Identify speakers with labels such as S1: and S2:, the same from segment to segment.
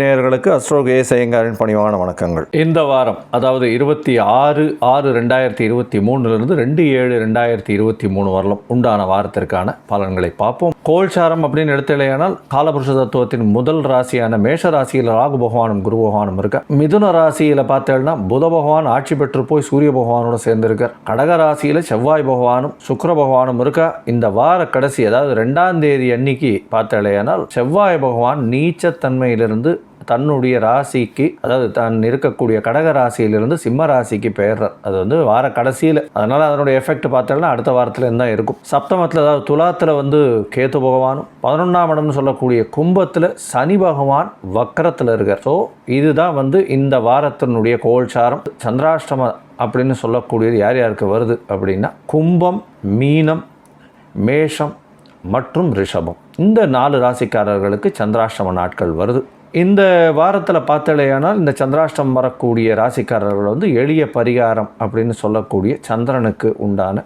S1: நேயர்களுக்கு அஸ்ட்ரோக் ஏ ஐயங்காரின் பணிவான வணக்கங்கள். இந்த வாரம் அதாவது இருபத்தி ஆறு ஆறு ரெண்டாயிரத்தி இருபத்தி மூணுலேருந்து ரெண்டு ஏழு ரெண்டாயிரத்தி இருபத்தி மூணு வரலும் உண்டான வாரத்திற்கான பலன்களை பார்ப்போம். கோல்சாரம் அப்படின்னு எடுத்தலையானால் காலபுருஷ தத்துவத்தின் முதல் ராசியான மேஷ ராசியில் ராகு பகவானும் குரு பகவானும் இருக்க. மிதுன ராசியில் பார்த்தேன்னா புத பகவான் ஆட்சி பெற்று போய் சூரிய பகவானோட சேர்ந்திருக்கார். கடக ராசியில் செவ்வாய் பகவானும் சுக்கர பகவானும் இருக்க. இந்த வார கடைசி அதாவது ரெண்டாம் தேதி அன்னைக்கு பார்த்தலையானால் செவ்வாய் பகவான் நீச்சத்தன்மையிலிருந்து தன்னுடைய ராசிக்கு அதாவது தான் இருக்கக்கூடிய கடக ராசியிலிருந்து சிம்ம ராசிக்கு பெயர்றார் அது வந்து வார கடைசியில். அதனால் அதனுடைய எஃபெக்ட் பார்த்தோம்னா அடுத்த வாரத்தில் தான் இருக்கும். சப்தமத்தில் அதாவது துலாத்தில் வந்து கேத்து பகவானும் பதினொன்றாம் இடம்னு சொல்லக்கூடிய கும்பத்தில் சனி பகவான் வக்கரத்தில் இருக்கார். ஸோ இதுதான் வந்து இந்த வாரத்தினுடைய கோல்சாரம். சந்திராஷ்டம அப்படின்னு சொல்லக்கூடியது யார் யாருக்கு வருது அப்படின்னா கும்பம் மீனம் மேஷம் மற்றும் ரிஷபம். இந்த நாலு ராசிக்காரர்களுக்கு சந்திராஷ்டம நாட்கள் வருது. இந்த வாரத்தில் பார்த்தலையானால் இந்த சந்திராஷ்டம் வரக்கூடிய ராசிக்காரர்கள் வந்து எளிய பரிகாரம் அப்படின்னு சொல்லக்கூடிய சந்திரனுக்கு உண்டான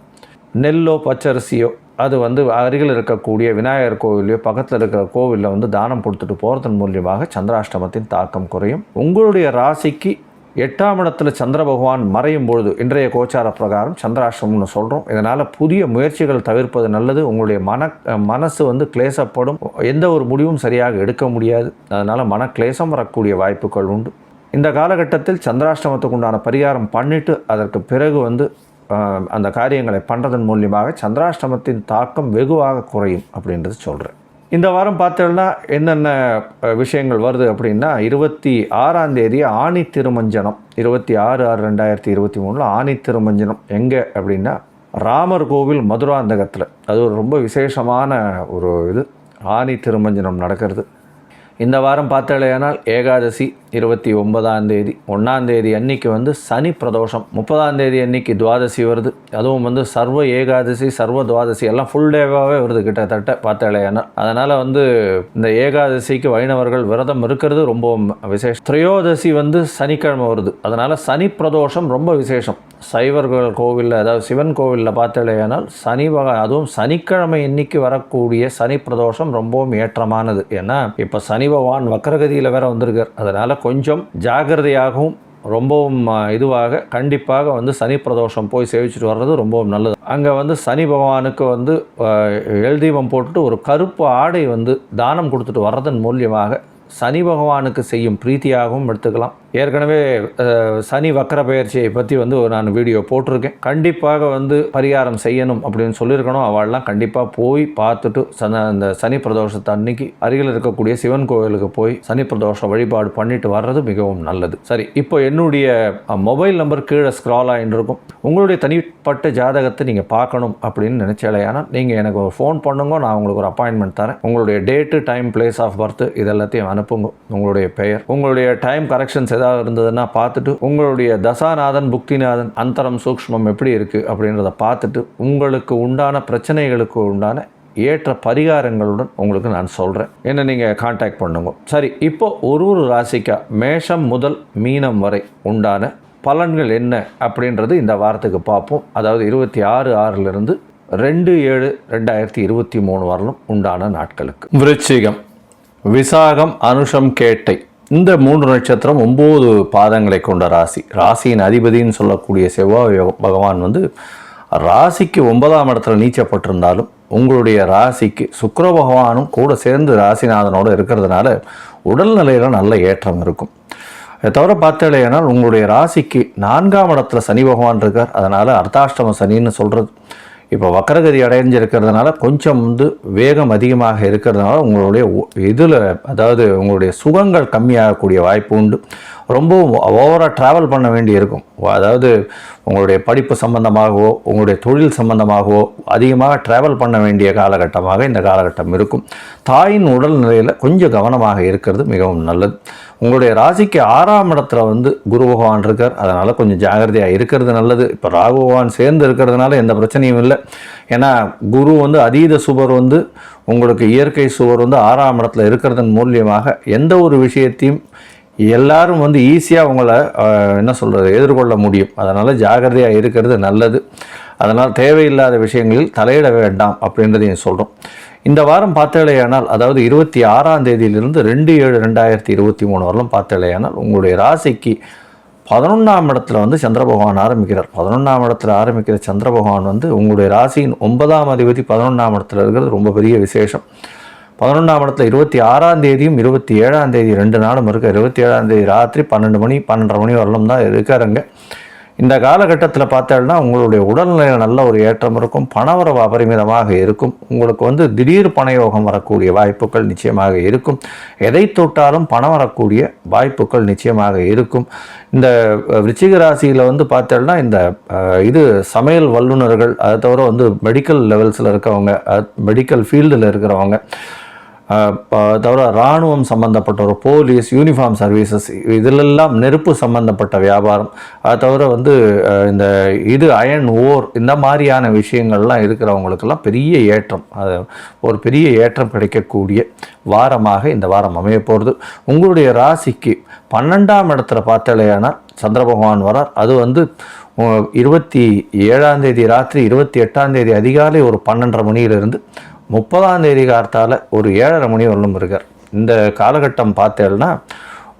S1: நெல்லோ பச்சரிசியோ அது வந்து அருகில் இருக்கக்கூடிய விநாயகர் கோவிலையோ பக்கத்தில் இருக்கிற கோவிலில் வந்து தானம் கொடுத்துட்டு போகிறதன் மூலியமாக சந்திராஷ்டமத்தின் தாக்கம் குறையும். உங்களுடைய ராசிக்கு எட்டாம் இடத்துல சந்திர பகவான் மறையும் பொழுது இன்றைய கோச்சார பிரகாரம் சந்திராஷ்டமம்னு சொல்கிறோம் இதனால் புதிய முயற்சிகள் தவிர்ப்பது நல்லது. உங்களுடைய மன மனசு வந்து கிளேசப்படும். எந்த ஒரு முடிவும் சரியாக எடுக்க முடியாது. அதனால் மன கிளேசம் வரக்கூடிய வாய்ப்புகள் உண்டு. இந்த காலகட்டத்தில் சந்திராஷ்டமத்துக்கு உண்டான பரிகாரம் பண்ணிட்டு அதற்கு பிறகு வந்து அந்த காரியங்களை பண்ணுறதன் மூலியமாக சந்திராஷ்டமத்தின் தாக்கம் வெகுவாக குறையும் அப்படின்றது சொல்கிறேன் இந்த வாரம் பார்த்தோம்னா என்னென்ன விஷயங்கள் வருது அப்படின்னா இருபத்தி ஆறாம் தேதி ஆணி திருமஞ்சனம். இருபத்தி ஆறு ஆறு ரெண்டாயிரத்தி இருபத்தி மூணில் ஆணி திருமஞ்சனம். எங்கே அப்படின்னா ராமர் கோவில் மதுராந்தகத்தில். அது ஒரு ரொம்ப விசேஷமான ஒரு இது. ஆணி திருமஞ்சனம் நடக்கிறது. இந்த வாரம் பார்த்தாலேயானால் ஏகாதசி இருபத்தி ஒன்பதாம் தேதி. ஒன்றாம் தேதி அன்னைக்கு வந்து சனி பிரதோஷம். முப்பதாம் தேதி அன்னைக்கு துவாதசி வருது. அதுவும் வந்து சர்வ ஏகாதசி சர்வ துவாதசி எல்லாம் ஃபுல் டேவாகவே வருது கிட்டத்தட்ட பார்த்தாலேயானால். அதனால் வந்து இந்த ஏகாதசிக்கு வைணவர்கள் விரதம் இருக்கிறது ரொம்ப விசேஷம். திரையோதசி வந்து சனிக்கிழமை வருது. அதனால் சனி பிரதோஷம் ரொம்ப விசேஷம். சைவர்கள் கோவிலில் அதாவது சிவன் கோவிலில் பார்த்தாலேயானால் சனி வகை அதுவும் சனிக்கிழமை இன்னைக்கு வரக்கூடிய சனி பிரதோஷம் ரொம்பவும் ஏற்றமானது. ஏன்னா இப்போ சனி பகவான் வக்கரகதியில் வேற வந்திருக்கார். அதனால் கொஞ்சம் ஜாகிரதையாகவும் ரொம்பவும் இதுவாக கண்டிப்பாக வந்து சனி பிரதோஷம் போய் சேவிச்சுட்டு வர்றது ரொம்பவும் நல்லது. அங்கே வந்து சனி பகவானுக்கு வந்து எழுதீபம் போட்டுட்டு ஒரு கருப்பு ஆடை வந்து தானம் கொடுத்துட்டு வர்றதன் மூலியமாக சனி பகவானுக்கு செய்யும் பிரீத்தியாகவும் எடுத்துக்கலாம். ஏற்கனவே சனி வக்கர பயிற்சியை பற்றி வந்து ஒரு நான் வீடியோ போட்டிருக்கேன். கண்டிப்பாக வந்து பரிகாரம் செய்யணும் அப்படின்னு சொல்லியிருக்கணும். அவள்லாம் கண்டிப்பாக போய் பார்த்துட்டு சன அந்த சனி பிரதோஷத்தை அன்னைக்கு அருகில் இருக்கக்கூடிய சிவன் கோவிலுக்கு போய் சனி பிரதோஷ வழிபாடு பண்ணிட்டு வர்றது மிகவும் நல்லது. சரி இப்போ என்னுடைய மொபைல் நம்பர் கீழே ஸ்க்ரால் ஆகிட்டு இருக்கும். உங்களுடைய தனிப்பட்ட ஜாதகத்தை நீங்கள் பார்க்கணும் அப்படின்னு நினச்சாலேயானால் நீங்கள் எனக்கு ஒரு ஃபோன் பண்ணுங்க நான் உங்களுக்கு ஒரு அப்பாயின்மெண்ட் தரேன். உங்களுடைய date time place of birth இதெல்லாத்தையும் அனுப்புங்க உங்களுடைய பெயர். உங்களுடைய டைம் கரெக்ஷன்ஸ் ஏதாவது இருந்ததுன்னா பார்த்துட்டு உங்களுடைய தசாநாதன் புக்திநாதன் அந்தரம் சூக்ஷ்மம் எப்படி இருக்குது அப்படின்றத பார்த்துட்டு உங்களுக்கு உண்டான பிரச்சனைகளுக்கு உண்டான ஏற்ற பரிகாரங்களுடன் உங்களுக்கு நான் சொல்கிறேன் என்ன நீங்கள் காண்டாக்ட் பண்ணுங்க. சரி இப்போ ஒரு ஒரு ராசிக்கா மேஷம் முதல் மீனம் வரை உண்டான பலன்கள் என்ன அப்படின்றது இந்த வாரத்துக்கு பார்ப்போம். அதாவது இருபத்தி ஆறு ஆறிலிருந்து ரெண்டு ஏழு ரெண்டாயிரத்தி இருபத்தி மூணு வரலும் உண்டான நாட்களுக்கு. விருச்சிகம். விசாகம் அனுஷம் கேட்டை. இந்த மூன்று நட்சத்திரம் ஒம்பது பாதங்களை கொண்ட ராசி. ராசியின் அதிபதின்னு சொல்லக்கூடிய செவ்வாய் பகவான் வந்து ராசிக்கு ஒன்பதாம் இடத்துல நீச்சப்பட்டிருந்தாலும் உங்களுடைய ராசிக்கு சுக்கர பகவானும் கூட சேர்ந்து ராசிநாதனோடு இருக்கிறதுனால உடல்நிலையில் நல்ல ஏற்றம் இருக்கும். அதை தவிர பார்த்தேனால் உங்களுடைய ராசிக்கு நான்காம் இடத்துல சனி பகவான் இருக்கார். அதனால் அர்த்தாஷ்டம சனின்னு சொல்கிறது இப்போ வக்கரகதி அடைஞ்சிருக்கிறதுனால கொஞ்சம் வந்து வேகம் அதிகமாக இருக்கிறதுனால உங்களுடைய இதில் அதாவது உங்களுடைய சுகங்கள் கம்மியாகக்கூடிய வாய்ப்பு உண்டு. ரொம்ப ஓவராக ட்ராவல் பண்ண வேண்டி இருக்கும். அதாவது உங்களுடைய படிப்பு சம்பந்தமாகவோ உங்களுடைய தொழில் சம்பந்தமாகவோ அதிகமாக ட்ராவல் பண்ண வேண்டிய காலகட்டமாக இந்த காலகட்டம் இருக்கும். தாயின் உடல்நிலையில் கொஞ்சம் கவனமாக இருக்கிறது மிகவும் நல்லது. உங்களுடைய ராசிக்கு ஆறாம் இடத்துல வந்து குரு பகவான் இருக்கார். அதனால் கொஞ்சம் ஜாகிரதையாக இருக்கிறது நல்லது. இப்போ ராகு பகவான் சேர்ந்து இருக்கிறதுனால எந்த பிரச்சனையும் இல்லை. ஏன்னா குரு வந்து அதீத சுவர் வந்து உங்களுக்கு இயற்கை சுவர் வந்து ஆறாம் இடத்துல இருக்கிறதன் மூலியமாக எந்த ஒரு விஷயத்தையும் எல்லாரும் வந்து ஈஸியாக உங்களை என்ன சொல்கிறது எதிர்கொள்ள முடியும். அதனால் ஜாகிரதையாக இருக்கிறது நல்லது. அதனால் தேவையில்லாத விஷயங்களில் தலையிட வேண்டாம் அப்படின்றதையும் சொல்கிறோம் இந்த வாரம் பார்த்தேலையானால் அதாவது இருபத்தி ஆறாம் தேதியிலிருந்து ரெண்டு ஏழு ரெண்டாயிரத்தி இருபத்தி மூணு வரலும் பார்த்தேலையானால் உங்களுடைய ராசிக்கு பதினொன்றாம் இடத்துல வந்து சந்திர பகவான் ஆரம்பிக்கிறார். பதினொன்றாம் இடத்துல ஆரம்பிக்கிற சந்திர பகவான் வந்து உங்களுடைய ராசியின் ஒன்பதாம் அதிபதி பதினொன்றாம் இடத்துல இருக்கிறது ரொம்ப பெரிய விசேஷம். பதினொன்றாம் இடத்துல இருபத்தி ஆறாம் தேதியும் இருபத்தி ஏழாம் தேதி ரெண்டு நாளும் இருக்க. இருபத்தி ஏழாம் தேதி ராத்திரி பன்னெண்டு மணி பன்னெண்டரை மணி வரலும் தான் இருக்காருங்க இந்த காலகட்டத்தில் பார்த்தோம்னா உங்களுடைய உடல்நிலையில் நல்ல ஒரு ஏற்றம் இருக்கும் பணவரவு அபரிமிதமாக இருக்கும். உங்களுக்கு வந்து திடீர் பணயோகம் வரக்கூடிய வாய்ப்புகள் நிச்சயமாக இருக்கும். எதை தொட்டாலும் பணம் வரக்கூடிய வாய்ப்புகள் நிச்சயமாக இருக்கும். இந்த விருச்சிக ராசியில் வந்து பார்த்தோம்னா இந்த இது சமையல் வல்லுநர்கள் அதை தவிர வந்து மெடிக்கல் லெவல்ஸில் இருக்கவங்க மெடிக்கல் ஃபீல்டில் இருக்கிறவங்க தவிர இராணுவம் சம்மந்தப்பட்ட ஒரு போலீஸ் யூனிஃபார்ம் சர்வீசஸ் இதிலெல்லாம் நெருப்பு சம்பந்தப்பட்ட வியாபாரம். அது தவிர வந்து இந்த இது அயன் ஓர் இந்த மாதிரியான விஷயங்கள்லாம் இருக்கிறவங்களுக்கெல்லாம் பெரிய ஏற்றம். அது ஒரு பெரிய ஏற்றம் கிடைக்கக்கூடிய வாரமாக இந்த வாரம் அமைய போகிறது உங்களுடைய ராசிக்கு பன்னெண்டாம் இடத்துல பார்த்தலையானால் சந்திர பகவான் வரார். அது வந்து இருபத்தி ஏழாம் தேதி ராத்திரி இருபத்தி எட்டாம் தேதி அதிகாலை ஒரு பன்னெண்டரை மணியிலிருந்து முப்பதாம் தேதி கார்த்தால் ஒரு ஏழரை மணி வரலும் இருக்கார். இந்த காலகட்டம் பார்த்தேன்னா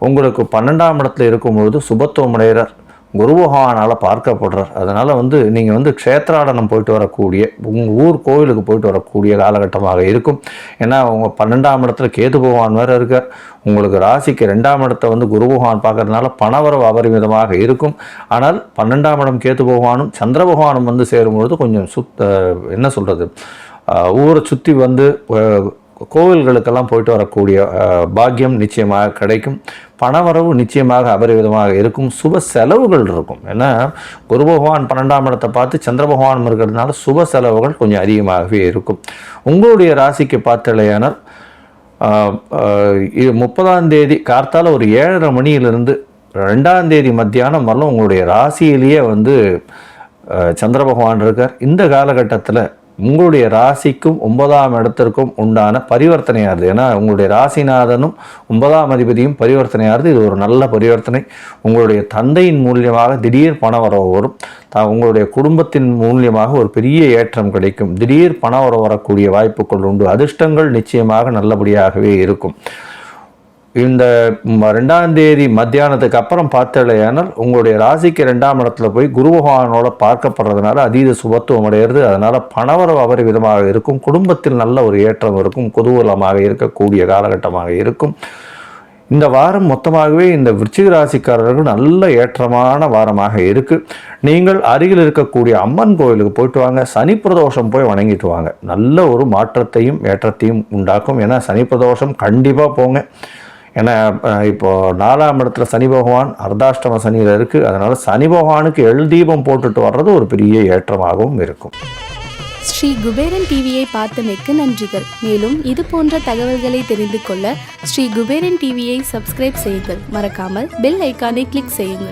S1: உங்களுக்கு பன்னெண்டாம் இடத்துல இருக்கும்பொழுது சுபத்துவம் அடைகிறார். குரு பகவானால் பார்க்கப்படுறார். அதனால் வந்து நீங்கள் வந்து க்ஷேத்ராடனம் போயிட்டு வரக்கூடிய உங்கள் ஊர் கோவிலுக்கு போயிட்டு வரக்கூடிய காலகட்டமாக இருக்கும். ஏன்னா உங்கள் பன்னெண்டாம் இடத்துல கேது பகவான் வேறு இருக்கார். உங்களுக்கு ராசிக்கு ரெண்டாம் இடத்தை வந்து குரு பகவான் பார்க்கறதுனால பணவரவு அபரிமிதமாக இருக்கும். ஆனால் பன்னெண்டாம் இடம் கேது பகவானும் சந்திர பகவானும் வந்து சேரும்பொழுது கொஞ்சம் சுத்த என்ன சொல்கிறது ஊரை சுற்றி வந்து கோவில்களுக்கெல்லாம் போயிட்டு வரக்கூடிய பாக்கியம் நிச்சயமாக கிடைக்கும். பணவரவு நிச்சயமாக அபரிவிதமாக இருக்கும். சுப செலவுகள் இருக்கும். ஏன்னா குரு பகவான் பன்னெண்டாம் இடத்தை பார்த்து சந்திர பகவான் இருக்கிறதுனால சுப செலவுகள் கொஞ்சம் அதிகமாகவே இருக்கும். உங்களுடைய ராசிக்கு பார்த்தலையானால் இது முப்பதாம் தேதி கார்த்தால் ஒரு ஏழரை மணியிலிருந்து ரெண்டாம் தேதி மத்தியானம் வரலாம். உங்களுடைய ராசியிலேயே வந்து சந்திர பகவான் இருக்கார். இந்த காலகட்டத்தில் உங்களுடைய ராசிக்கும் ஒன்பதாம் இடத்திற்கும் உண்டான பரிவர்த்தனையாகுது ஏன்னா உங்களுடைய ராசிநாதனும் ஒன்பதாம் அதிபதியும் பரிவர்த்தனையாகுது இது ஒரு நல்ல பரிவர்த்தனை. உங்களுடைய தந்தையின் மூலியமாக திடீர் பண வரவு வரும். த- உங்களுடைய குடும்பத்தின் மூலியமாக ஒரு பெரிய ஏற்றம் கிடைக்கும். திடீர் பண வரவு வரக்கூடிய வாய்ப்புகள் உண்டு. அதிர்ஷ்டங்கள் நிச்சயமாக நல்லபடியாகவே இருக்கும். இந்த ம- ரெண்டாம் தேதி மத்தியானத்துக்கு அப்புறம் பார்த்தலையானால் உங்களுடைய ராசிக்கு ரெண்டாம் இடத்துல போய் குரு பகவானோட பார்க்கப்படுறதுனால அதீத சுபத்துவம் அடைகிறது அதனால் பணவரவு அபரிவிதமாக இருக்கும் குடும்பத்தில் நல்ல ஒரு ஏற்றம் இருக்கும் குதூகலமாக இருக்கக்கூடிய காலகட்டமாக இருக்கும். இந்த வாரம் மொத்தமாகவே இந்த விருச்சிக ராசிக்காரர்கள் நல்ல ஏற்றமான வாரமாக இருக்குது நீங்கள் அருகில் இருக்கக்கூடிய அம்மன் கோயிலுக்கு போயிட்டு வாங்க சனி பிரதோஷம் போய் வணங்கிட்டு வாங்க. நல்ல ஒரு மாற்றத்தையும் ஏற்றத்தையும் உண்டாக்கும். ஏன்னா சனி பிரதோஷம் கண்டிப்பாக போங்க. ஏன்னா இப்போது நாலாம் இடத்துல சனி பகவான் அர்த்தாஷ்டம சனியில் இருக்குது அதனால் சனி பகவானுக்கு எள் தீபம் போட்டுட்டு வர்றது ஒரு பெரிய ஏற்றமாகவும் இருக்கும்.
S2: ஸ்ரீ குபேரன் டிவியை பார்த்தமைக்கு நன்றிகள். மேலும் இது போன்ற தகவல்களை தெரிந்து கொள்ள ஸ்ரீ குபேரன் டிவியை சப்ஸ்கிரைப் செய்யுங்கள். மறக்காமல் பெல் ஐக்கானை கிளிக் செய்யுங்கள்.